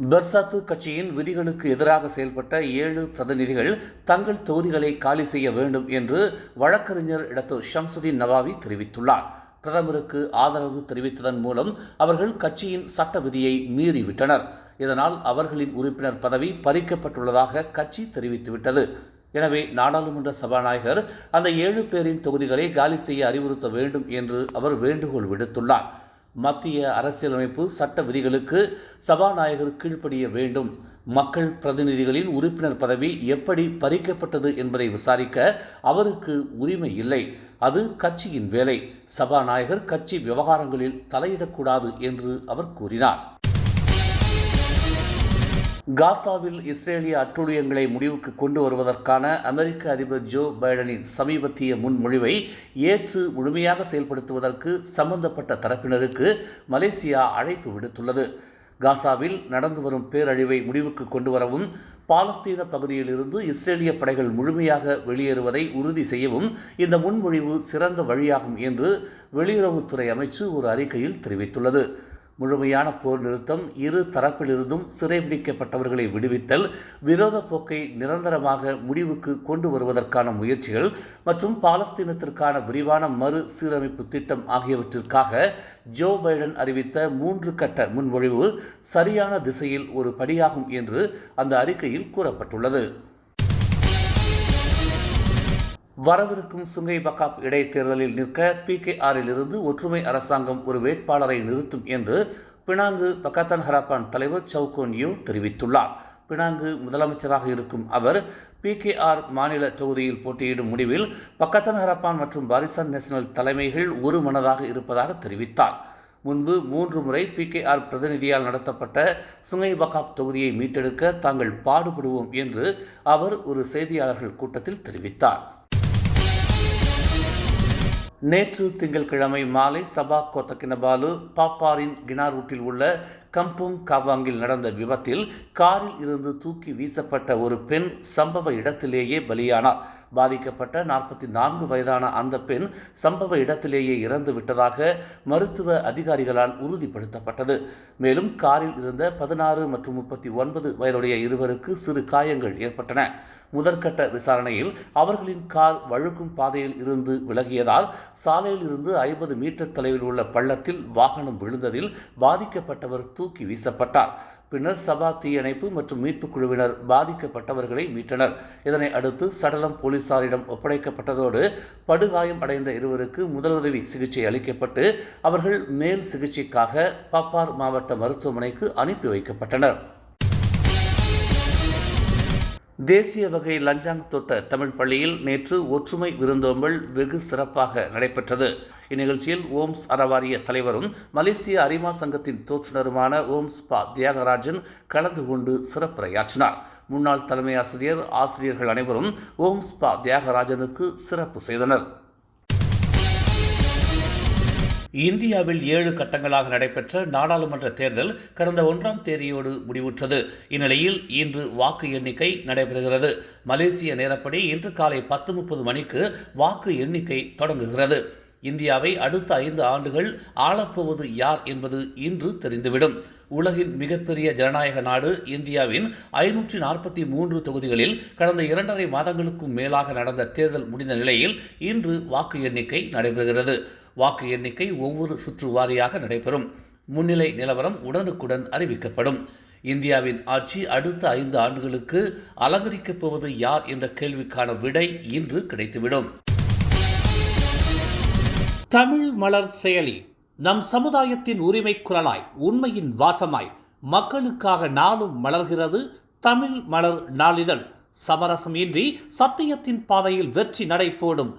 Bersatu கட்சியின் விதிகளுக்கு எதிராக செயல்பட்ட ஏழு பிரதிநிதிகள் தங்கள் தொகுதிகளை காலி செய்ய வேண்டும் என்று வழக்கறிஞர் இடத்து ஷம்சுதீன் நவாவி தெரிவித்துள்ளார். பிரதமருக்கு ஆதரவு தெரிவித்ததன் மூலம் அவர்கள் கட்சியின் சட்ட விதியை மீறிவிட்டனர். இதனால் அவர்களின் உறுப்பினர் பதவி பறிக்கப்பட்டுள்ளதாக கட்சி தெரிவித்துவிட்டது. எனவே நாடாளுமன்ற சபாநாயகர் அந்த ஏழு பேரின் தொகுதிகளை காலி செய்ய அறிவுறுத்த வேண்டும் என்று அவர் வேண்டுகோள் விடுத்துள்ளார். மத்திய அரசியலமைப்பு சட்ட விதிகளுக்கு சபாநாயகர் கீழ்ப்படிய வேண்டும். மக்கள் பிரதிநிதிகளின் உறுப்பினர் பதவி எப்படி பறிக்கப்பட்டது என்பதை விசாரிக்க அவருக்கு உரிமை இல்லை. அது கட்சியின் வேலை. சபாநாயகர் கட்சி விவகாரங்களில் தலையிடக்கூடாது என்று அவர் கூறினார். காசாவில் இஸ்ரேலிய அட்டுழியங்களை முடிவுக்கு கொண்டு வருவதற்கான அமெரிக்க அதிபர் ஜோ பைடனின் சமீபத்திய முன்மொழிவை ஏற்று முழுமையாக செயல்படுத்துவதற்கு சம்பந்தப்பட்ட தரப்பினருக்கு மலேசியா அழைப்பு விடுத்துள்ளது. காசாவில் நடந்து வரும் பேரழிவை முடிவுக்கு கொண்டு வரவும் பாலஸ்தீன பகுதியிலிருந்து இஸ்ரேலிய படைகள் முழுமையாக வெளியேறுவதை உறுதி செய்யவும் இந்த முன்மொழிவு சிறந்த வழியாகும் என்று வெளியுறவுத்துறை அமைச்சு ஒரு அறிக்கையில் தெரிவித்துள்ளது. முழுமையான போர் நிறுத்தம் இரு தரப்பிலிருந்தும் சிறைபிடிக்கப்பட்டவர்களை விடுவித்தல் விரோத போக்கை நிரந்தரமாக முடிவுக்கு கொண்டு வருவதற்கான முயற்சிகள் மற்றும் பாலஸ்தீனத்திற்கான விரிவான மறு சீரமைப்பு திட்டம் ஆகியவற்றிற்காக ஜோ பைடன் அறிவித்த மூன்று கட்ட முன்மொழிவு சரியான திசையில் ஒரு படியாகும் என்று அந்த அறிக்கையில் கூறப்பட்டுள்ளது. வரவிருக்கும் சுங்கை பக்காப் இடைத்தேர்தலில் நிற்க பிகேஆரில் இருந்து ஒற்றுமை அரசாங்கம் ஒரு வேட்பாளரை நிறுத்தும் என்று பினாங்கு பக்கத்தன் ஹராப்பான் தலைவர் சவுகோன் யூ தெரிவித்துள்ளார். பினாங்கு முதலமைச்சராக இருக்கும் அவர் பிகேஆர் மாநில தொகுதியில் போட்டியிடும் முடிவில் பக்கத்தன் ஹரப்பான் மற்றும் பாரிசான் நேஷனல் தலைமைகள் ஒரு மனதாக இருப்பதாக தெரிவித்தார். முன்பு மூன்று முறை பிகேஆர் பிரதிநிதியால் நடத்தப்பட்ட சுங்கை பகாப் தொகுதியை மீட்டெடுக்க தாங்கள் பாடுபடுவோம் என்று அவர் ஒரு செய்தியாளர்கள் கூட்டத்தில் தெரிவித்தார். நேற்று திங்கட்கிழமை மாலை சபா கோத்தகினபாலு பாப்பாரின் கினாரூட்டில் உள்ள கம்புங் காவாங்கில் நடந்த விபத்தில் காரில் இருந்து தூக்கி வீசப்பட்ட ஒரு பெண் சம்பவ இடத்திலேயே பலியானார். பாதிக்கப்பட்ட நாற்பத்தி நான்கு வயதான அந்த பெண் சம்பவ இடத்திலேயே இறந்து விட்டதாக மருத்துவ அதிகாரிகளால் உறுதிப்படுத்தப்பட்டது. மேலும் காரில் இருந்த பதினாறு மற்றும் முப்பத்தி ஒன்பது வயதுடைய இருவருக்கு சிறு காயங்கள் ஏற்பட்டன. முதற்கட்ட விசாரணையில் அவர்களின் கார் வழுக்கும் பாதையில் இருந்து விலகியதால் சாலையில் இருந்து ஐம்பது மீட்டர் தொலைவில் உள்ள பள்ளத்தில் வாகனம் விழுந்ததில் பாதிக்கப்பட்டவர் தூக்கி வீசப்பட்டார். பின்னர் சபா தீயணைப்பு மற்றும் மீட்புக் குழுவினர் பாதிக்கப்பட்டவர்களை மீட்டனர். இதனை அடுத்து சடலம் போலீசாரிடம் ஒப்படைக்கப்பட்டதோடு படுகாயம் அடைந்த இருவருக்கு முதலுதவி சிகிச்சை அளிக்கப்பட்டு அவர்கள் மேல் சிகிச்சைக்காக பப்பார் மாவட்ட மருத்துவமனைக்கு அனுப்பி வைக்கப்பட்டனர். தேசிய வகை லஞ்சாங் தொட்ட தமிழ் பள்ளியில் நேற்று ஒற்றுமை விருந்தோம்பல் வெகு சிறப்பாக நடைபெற்றது. இந்நிகழ்ச்சியில் ஓம்ஸ் அறவாரிய தலைவரும் மலேசிய அரிமா சங்கத்தின் தோற்றுநருமான ஓம்ஸ் பா. தியாகராஜன் கலந்து கொண்டு சிறப்புரையாற்றினார். முன்னாள் தலைமை ஆசிரியர் ஆசிரியர்கள் அனைவரும் ஓம்ஸ் பா. தியாகராஜனுக்கு சிறப்பு செய்தனர். இந்தியாவில் ஏழு கட்டங்களாக நடைபெற்ற நாடாளுமன்ற தேர்தல் கடந்த ஒன்றாம் தேதியோடு முடிவுற்றது. இந்நிலையில் இன்று வாக்கு எண்ணிக்கை நடைபெறுகிறது. மலேசிய நேரப்படி இன்று காலை பத்து முப்பது மணிக்கு வாக்கு எண்ணிக்கை தொடங்குகிறது. இந்தியாவை அடுத்த ஐந்து ஆண்டுகள் ஆளப்போவது யார் என்பது இன்று தெரிந்துவிடும். உலகின் மிகப்பெரிய ஜனநாயக நாடு இந்தியாவின் ஐநூற்றி நாற்பத்தி மூன்று தொகுதிகளில் கடந்த இரண்டரை மாதங்களுக்கும் மேலாக நடந்த தேர்தல் முடிந்த நிலையில் இன்று வாக்கு எண்ணிக்கை நடைபெறுகிறது. வாக்கு எண்ணிக்கை ஒவ்வொரு சுற்று வாரியாக நடைபெறும். முன்னிலை நிலவரம் உடனுக்குடன் அறிவிக்கப்படும். இந்தியாவின் ஆட்சி அடுத்த ஐந்து ஆண்டுகளுக்கு அலங்கரிக்கப் போவது யார் என்ற கேள்விக்கான விடை இன்று கிடைத்துவிடும். தமிழ் மலர் செயலி நம் சமுதாயத்தின் உரிமை குரலாய் உண்மையின் வாசமாய் மக்களுக்காக நாளும் மலர்கிறது தமிழ் மலர் நாளிதழ். சமரசம் இன்றி சத்தியத்தின் பாதையில் வெற்றி நடை போடும்